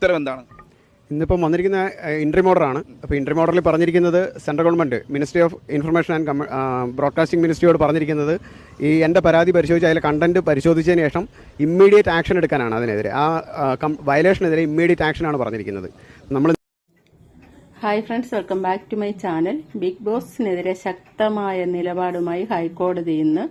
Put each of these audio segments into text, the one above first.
ഉത്തരവ് എന്താണ് ഇന്നിപ്പം വന്നിരിക്കുന്ന ഇൻട്രി മോഡറാണ് അപ്പോൾ ഇൻട്രി മോഡറിൽ പറഞ്ഞിരിക്കുന്നത് central government ministry of information and കമ്മ broadcasting മിനിസ്ട്രിയോട് പറഞ്ഞിരിക്കുന്നത് ഈ എന്റെ പരാതി പരിശോധിച്ച് അതിലെ കണ്ടന്റ് പരിശോധിച്ചതിന് ശേഷം ഇമ്മീഡിയറ്റ് ആക്ഷൻ എടുക്കാനാണ് അതിനെതിരെ. ആ വയലേഷനെതിരെ ഇമ്മീഡിയറ്റ് ആക്ഷനാണ് പറഞ്ഞിരിക്കുന്നത്. നമ്മൾ hi friends welcome back to my channel big ബോസിനെതിരെ ശക്തമായ നിലപാടുമായി ഹൈക്കോടതി ഇന്ന്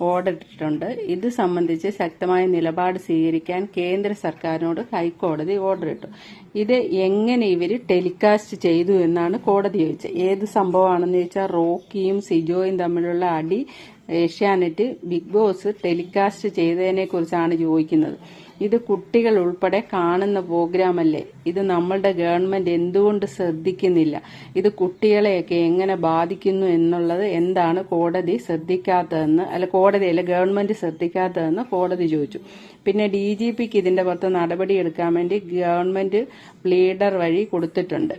ഓർഡർ ഇട്ടിട്ടുണ്ട് ഇത് സംബന്ധിച്ച് ശക്തമായ നിലപാട് സ്വീകരിക്കാൻ കേന്ദ്ര സർക്കാരിനോട് ഹൈക്കോടതി ഓർഡർ ഇട്ടു ഇത് എങ്ങനെ ഇവർ ടെലികാസ്റ്റ് ചെയ്തു എന്നാണ് കോടതി ചോദിച്ചത്. ഏത് സംഭവമാണെന്ന് ചോദിച്ചാൽ റോക്കിയും സിജോയും തമ്മിലുള്ള അടി ഏഷ്യാനെറ്റ് ബിഗ് ബോസ് ടെലികാസ്റ്റ് ചെയ്തതിനെ കുറിച്ചാണ് ചോദിക്കുന്നത്. ഇത് കുട്ടികൾ ഉൾപ്പെടെ കാണുന്ന പ്രോഗ്രാമല്ലേ? ഇത് നമ്മളുടെ ഗവൺമെന്റ് എന്തുകൊണ്ട് ശ്രദ്ധിക്കുന്നില്ല? ഇത് കുട്ടികളെയൊക്കെ എങ്ങനെ ബാധിക്കുന്നു എന്നുള്ളത് എന്താണ് കോടതി ശ്രദ്ധിക്കാത്തതെന്ന് അല്ല കോടതി അല്ല ഗവൺമെന്റ് ശ്രദ്ധിക്കാത്തതെന്ന് കോടതി ചോദിച്ചു. പിന്നെ ഡി ജി പിക്ക് ഇതിന്റെ പുറത്ത് നടപടിയെടുക്കാൻ വേണ്ടി ഗവൺമെന്റ് പ്ലീഡർ വഴി കൊടുത്തിട്ടുണ്ട്.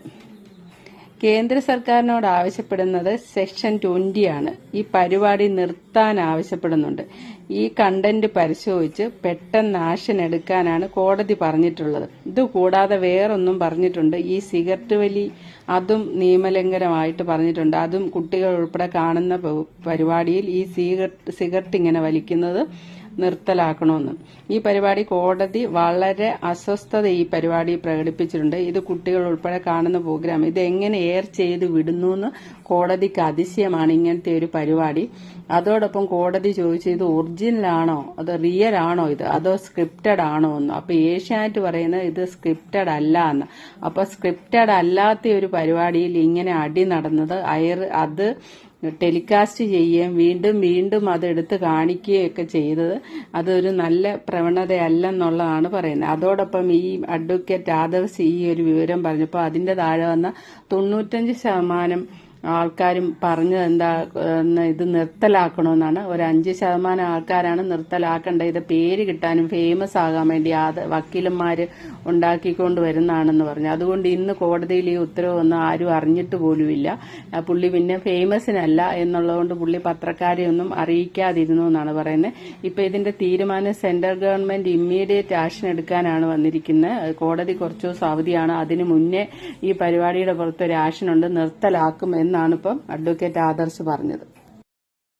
കേന്ദ്ര സർക്കാരിനോട് ആവശ്യപ്പെടുന്നത് സെക്ഷൻ ട്വന്റി ആണ്. ഈ പരിപാടി നിർത്താൻ ആവശ്യപ്പെടുന്നുണ്ട്. ഈ കണ്ടന്റ് പരിശോധിച്ച് പെട്ടെന്ന് ആക്ഷൻ എടുക്കാനാണ് കോടതി പറഞ്ഞിട്ടുള്ളത്. ഇത് കൂടാതെ വേറൊന്നും പറഞ്ഞിട്ടുണ്ട്. ഈ സിഗരറ്റ് വലി അതും നിയമലംഘനമായിട്ട് പറഞ്ഞിട്ടുണ്ട്. അതും കുട്ടികൾ ഉൾപ്പെടെ കാണുന്ന പരിപാടിയിൽ ഈ സിഗരറ്റ് സിഗരറ്റ് ഇങ്ങനെ വലിക്കുന്നത് നിർത്തലാക്കണമെന്ന്. ഈ പരിപാടി കോടതി വളരെ അസ്വസ്ഥത ഈ പരിപാടി പ്രകടിപ്പിച്ചിട്ടുണ്ട്. ഇത് കുട്ടികൾ ഉൾപ്പെടെ കാണുന്ന പ്രോഗ്രാം ഇത് എങ്ങനെ എയർ ചെയ്ത് വിടുന്നു എന്ന് കോടതിക്ക് അതിശയമാണ് ഇങ്ങനത്തെ ഒരു പരിപാടി. അതോടൊപ്പം കോടതി ചോദിച്ചു ഇത് ഒറിജിനൽ ആണോ? അത് റിയൽ ആണോ ഇത്? അതോ സ്ക്രിപ്റ്റഡ് ആണോ എന്ന്? അപ്പൊ ഏഷ്യാനെറ്റ് പറയുന്നത് ഇത് സ്ക്രിപ്റ്റഡ് അല്ല എന്ന്. അപ്പൊ സ്ക്രിപ്റ്റഡ് അല്ലാത്ത ഒരു പരിപാടിയിൽ ഇങ്ങനെ അടി നടന്നത് അയർ അത് ടെലികാസ്റ്റ് ചെയ്യുകയും വീണ്ടും വീണ്ടും അതെടുത്ത് കാണിക്കുകയൊക്കെ ചെയ്തത് അതൊരു നല്ല പ്രവണതയല്ലെന്നുള്ളതാണ് പറയുന്നത്. അതോടൊപ്പം ഈ അഡ്വക്കേറ്റ് ആദവ് സി ഈ ഒരു വിവരം പറഞ്ഞപ്പോൾ അതിന്റെ താഴെ വന്ന തൊണ്ണൂറ്റഞ്ച് ശതമാനം ആൾക്കാരും പറഞ്ഞത് എന്താ എന്ന് ഇത് നിർത്തലാക്കണമെന്നാണ് ഒരു അഞ്ച് ശതമാനം ആൾക്കാരാണ് നിർത്തലാക്കേണ്ടത്. ഇത് പേര് കിട്ടാനും ഫേമസ് ആകാൻ വേണ്ടി അത് വക്കീലന്മാർ ഉണ്ടാക്കിക്കൊണ്ട് വരുന്നതാണെന്ന് പറഞ്ഞു. അതുകൊണ്ട് ഇന്ന് കോടതിയിൽ ഈ ഉത്തരവ് ഒന്നും ആരും അറിഞ്ഞിട്ട് പോലുമില്ല. പുള്ളി പിന്നെ ഫേമസിനല്ല എന്നുള്ളതുകൊണ്ട് പുള്ളി പത്രക്കാരെ ഒന്നും അറിയിക്കാതിരുന്നു എന്നാണ് പറയുന്നത്. ഇപ്പൊ ഇതിന്റെ തീരുമാനം സെൻട്രൽ ഗവൺമെന്റ് ഇമ്മീഡിയറ്റ് ആക്ഷൻ എടുക്കാനാണ് വന്നിരിക്കുന്നത്. കോടതി കുറച്ചു ദിവസം അവധിയാണ്. അതിനു മുന്നേ ഈ പരിപാടിയുടെ പുറത്ത് ഒരു ആക്ഷൻ ഉണ്ട്. നിർത്തലാക്കും എന്നാണ് ഇപ്പം അഡ്വക്കേറ്റ് ആദർശ് പറഞ്ഞത്.